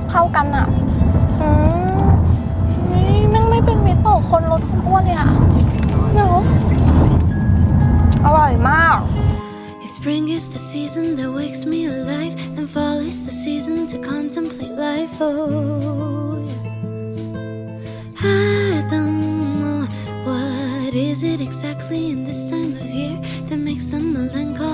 ตรเข้ากันอะอืมนี่แม่งไม่เป็นมิตรต่อคนลดอ้วนเลยอะเนาะอร่อยมาก If spring is the season that wakes me alive, then fall is the season to contemplate life. Oh, yeah. I don't know what is it exactly in this time of year that makes them melancholy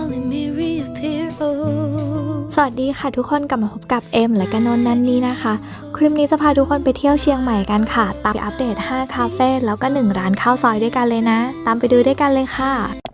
วัสดีค่ะทุกคนกลับมาพบกับเอ็มและกันนนนันนี่นะคะ คลิปนี้จะพาทุกคนไปเที่ยวเชียงใหม่กันค่ะ ตามอัปเดต 5 คาเฟ่แล้วก็ 1 ร้านข้าวซอยด้วยกันเลยนะ ตามไปดูด้วยกันเลยค่ะ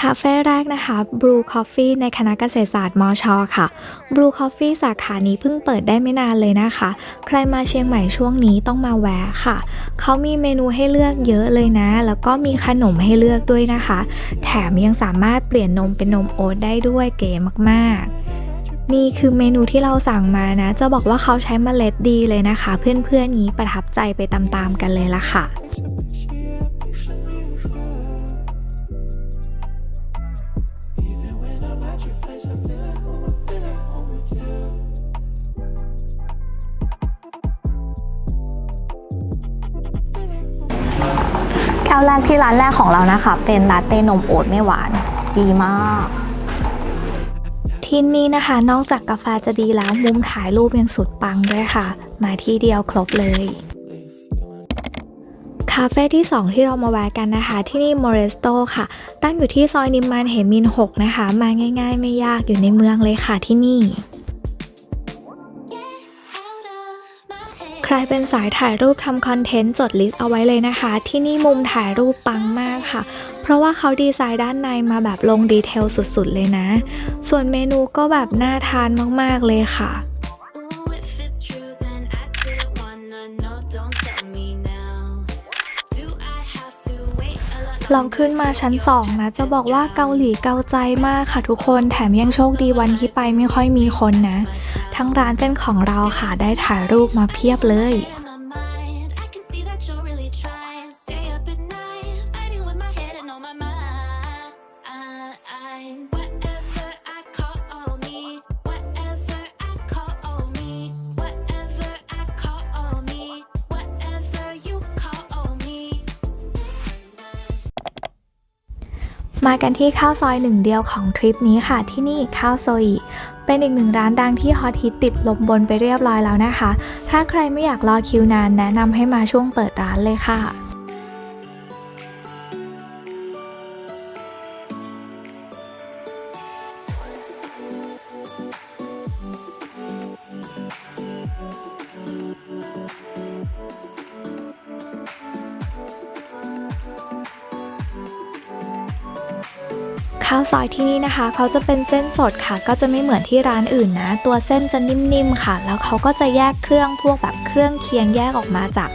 คาเฟ่แรกนะคะ Brew Coffee ในคณะเกษตรศาสตร์มอชอค่ะ Brew Coffee สาขานี้เพิ่งเปิดได้ไม่นานเลยนะคะ ใครมาเชียงใหม่ช่วงนี้ต้องมาแวะค่ะ เขามีเมนูให้เลือกเยอะเลยนะ แล้วก็มีขนมให้เลือกด้วยนะคะ แถมยังสามารถเปลี่ยนนมเป็นนมโอ๊ตได้ด้วยเก๋มากๆนี่คือเมนูที่เราสั่งมานะ จะบอกว่าเขาใช้เมล็ดดีเลยนะคะ เพื่อนๆนี้ประทับใจไปตามๆกันเลยละค่ะ แก้วแรกที่ร้านแรกของเรานะคะ เป็นลาเต้นมโอ๊ตไม่หวาน ดีมาก ที่นี่นะคะ นอกจากกาแฟจะดีแล้วมุมถ่ายรูปยังสุดปังด้วยค่ะ มาที่เดียวครบเลยคาเฟ่ที่ 2 ที่เรามาแวะกันนะคะ ที่นี่ m o r e s t o ค่ะ ตั้งอยู่ที่ซอยนิมมานเหมิน 6 นะคะ มาง่าย ๆ ไม่ยากอยู่ในเมืองเลยค่ะที่นี่ รเป็นสายถ่ายรูปทำคอนเทนต์จดลิสต์เอาไว้เลยนะคะ ที่นี่มุมถ่ายรูปปังมากค่ะ เพราะว่าเขาดีไซน์ด้านในมาแบบลงดีเทลสุดๆเลยนะ ส่วนเมนูก็แบบน่าทานมากๆเลยค่ะ Ooh, if it's true, then I didn't wanna know. Don't tell me now. Do I have to wait a lot? เราขึ้นมาชั้น 2 นะ จะบอกว่าเกาหลีเกาใจมากค่ะทุกคนแถมยังโชคดีวันที่ไปไม่ค่อยมีคนนะ ทั้งร้านเป็นของเราค่ะ ได้ถ่ายรูปมาเพียบเลย In my mind, I can see that you're really trying. Stay up at night, fighting with my head and on my mind. I, whatever I call me, whatever I call me, whatever I call me, whatever you call me. มากันที่ข้าวซอยหนึ่งเดียวของทริปนี้ค่ะที่นี่ข้าวโซอิ เป็นอีกหนึ่งร้านดังที่ฮอตฮิตติดลมบนไปเรียบร้อยแล้วนะคะ ถ้าใครไม่อยากรอคิวนานแนะนำให้มาช่วงเปิดร้านเลยค่ะ ข้าวซอยที่นี่นะคะ เขาจะเป็นเส้นสดค่ะ ก็จะไม่เหมือนที่ร้านอื่นนะ ตัวเส้นจะนิ่มๆค่ะ แล้วเขาก็จะแยกเครื่องพวกแบบเครื่องเคียงแยกออกมาจาก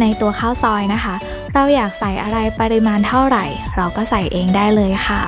ในตัวข้าวซอยนะคะ เราอยากใส่อะไรปริมาณเท่าไหร่ เราก็ใส่เองได้เลยค่ะ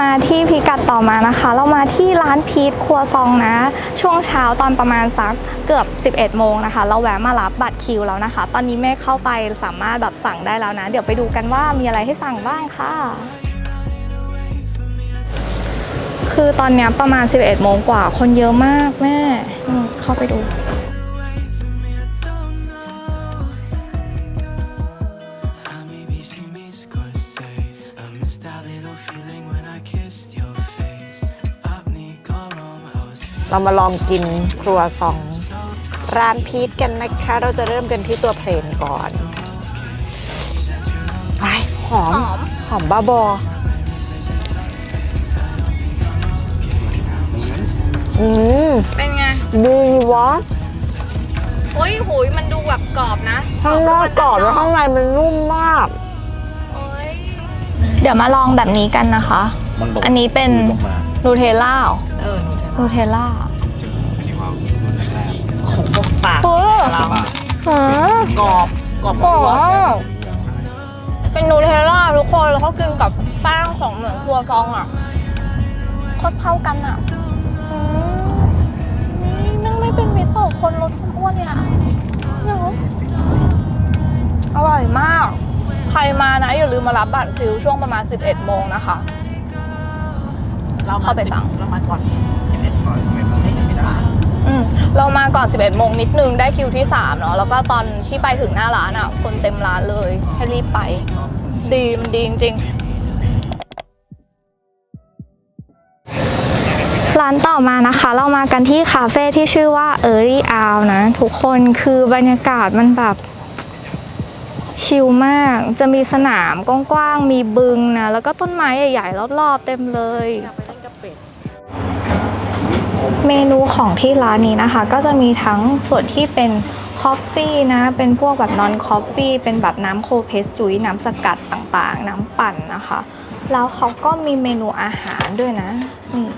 มาที่พิกัดต่อมานะคะ เรามาที่ร้านพีทครัวซองนะ ช่วงเช้าตอนประมาณสักเกือบ 11 โมงนะคะ เราแวะมารับบัตรคิวแล้วนะคะ ตอนนี้แม่เข้าไปสามารถแบบสั่งได้แล้วนะ เดี๋ยวไปดูกันว่ามีอะไรให้สั่งบ้างค่ะ คือตอนนี้ประมาณ 11 โมงกว่าคนเยอะมากแม่ เข้าไปดู เรามาลองกินครัวซอง ร้านพีทกันนะคะ เราจะเริ่มกันที่ตัวเพลนก่อนไปหอม หอมบ้าบอ อืมเป็นไงดีวะโอ้ยหูยมันดูแบบกรอบนะข้างนอกกรอบแล้วข้างในมันนุ่มมากเดี๋ยวมาลองแบบนี้กันนะคะ มันลงอันนี้เป็นลงมา นูเทลล่า นูเทลล่าอันนี้ว่ารุ่นแรกปากโอ้เราหือกรอบกรอบกรอบหัวมากเป็นนูเทลล่าทุกคน แล้วก็กินกับแป้งของเหมือนครัวซองอะโคตรเข้ากันอะอืมนี่แม่งไม่เป็นมิตรต่อคนลดความอ้วนเนี่ยเนอะอร่อยมาก ใครมานะ อย่าลืมมารับบัตรคิวช่วงประมาณ 11 โมงนะคะ เราเข้าไปสั่ง เรามาก่อนจะเป็น ก่อนสมัยผมไม่ยังไม่ได้อืมเรามาก่อน 11 โมงนิดนึงได้คิวที่ 3 เนาะแล้วก็ตอนที่ไปถึงหน้าร้านอะ คนเต็มร้านเลยให้รีบไป ดีมันดีจริงๆร้านต่อมานะคะ เรามากันที่คาเฟ่ที่ชื่อว่า Early Owl นะ ทุกคนคือบรรยากาศมันแบบ ชิลมาก จะมีสนามกว้างๆมีบึงนะ แล้วก็ต้นไม้ใหญ่ๆรอบๆเต็มเลย เมนูของที่ร้านนี้นะคะ ก็จะมีทั้งส่วนที่เป็นคอฟฟี่นะ เป็นพวกแบบนอนคอฟฟี่ เป็นแบบน้ำโคเพสจุยน้ำสกัดต่างๆ น้ำปั่นนะคะ แล้วเขาก็มีเมนูอาหารด้วยนะ นี่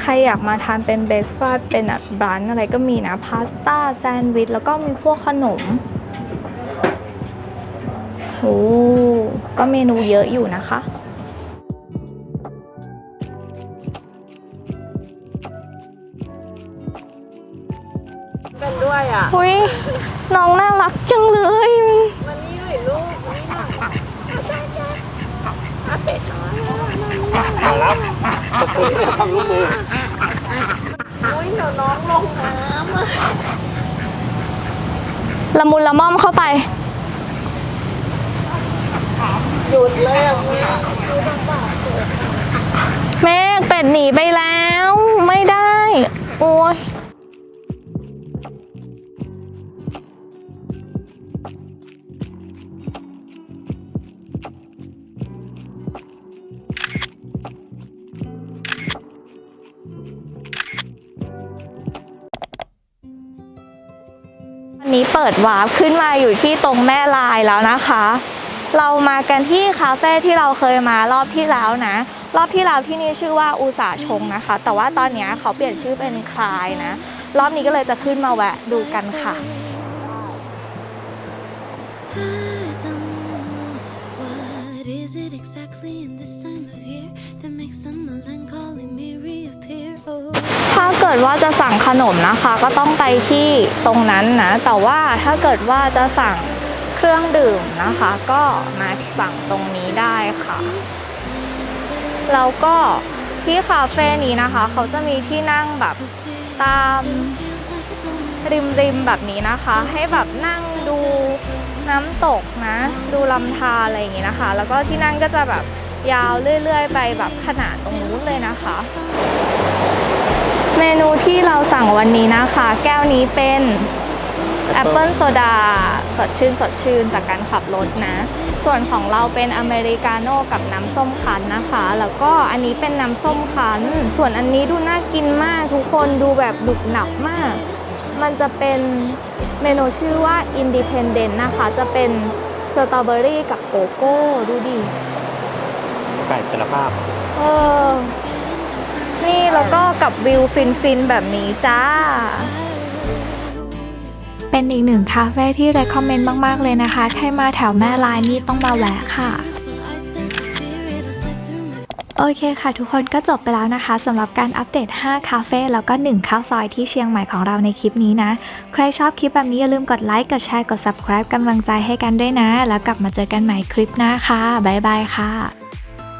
ใครอยากมาทานเป็นเบรกฟาสต์เป็นแบบบรันอะไรก็มีนะ พาสต้าแซนด์วิช แล้วก็มีพวกขนมโอ้ก็เมนูเยอะอยู่นะคะ อะอุ้ยน้องน่ารักจังเลยมันนี่หน่อยลูกนี่หน่อยอาเป็ดน้อยมารับขอบคุณที่ให้ความร่วมมืออุ้ยเดี๋ยวน้องลงน้ำอะละมุนละม่อมเข้าไป หยุดเลยอะแม่เมฆเป็ดหนีไปแล้ว ไม่ได้ โอ้ย นี้เปิดวาร์ปขึ้นมาอยู่ที่ตรงแม่ลายแล้วนะคะ เรามากันที่คาเฟ่ที่เราเคยมารอบที่แล้วนะ รอบที่แล้วที่นี่ชื่อว่าอุสาชงนะคะ แต่ว่าตอนนี้เขาเปลี่ยนชื่อเป็นคลายนะ รอบนี้ก็เลยจะขึ้นมาแวะดูกันค่ะ is it exactly in this time of year that makes the melancholy me reappear. Oh. ถ้าเกิดว่าจะสั่งขนมนะคะ ก็ต้องไปที่ตรงนั้นนะ แต่ว่าถ้าเกิดว่าจะสั่งเครื่องดื่มนะคะ ก็มาสั่งตรงนี้ได้ค่ะ แล้วก็ที่คาเฟ่นี้นะคะ เขาจะมีที่นั่งแบบตามริมริมๆแบบนี้นะคะ ให้แบบนั่งดู น้ำตกนะ ดูลำธารอะไรอย่างงี้นะคะ แล้วก็ที่นั่งก็จะแบบยาวเรื่อย ๆ ไปแบบขนาดตรงนู้นเลยนะคะ เมนูที่เราสั่งวันนี้นะคะ แก้วนี้เป็นแอปเปิลโซดาสดชื่นสดชื่นจากการขับรถนะ ส่วนของเราเป็นอเมริกาโน่กับน้ำส้มคั้นนะคะ แล้วก็อันนี้เป็นน้ำส้มคั้น ส่วนอันนี้ดูน่ากินมากทุกคนดูแบบดุบหนับมาก มันจะเป็นเมนูชื่อว่า Independent นะคะ จะเป็นสตรอเบอรี่กับโกโก้ ดูดิ ไก่สารภาพ เออ นี่แล้วก็กับวิวฟินๆ แบบนี้จ้า เป็นอีกหนึ่งคาเฟ่ที่ recommend มาก ๆ เลยนะคะ ใครมาแถวแม่ลายนี่ต้องมาแวะค่ะ โอเคค่ะทุกคนก็จบไปแล้วนะคะสำหรับการอัปเดต 5 คาเฟ่แล้วก็ 1 ข้าวซอยที่เชียงใหม่ของเราในคลิปนี้นะ ใครชอบคลิปแบบนี้อย่าลืมกดไลค์ กดแชร์ กด subscribe กำลังใจให้กันด้วยนะ แล้วกลับมาเจอกันใหม่คลิปหน้าค่ะ บ๊ายบายค่ะ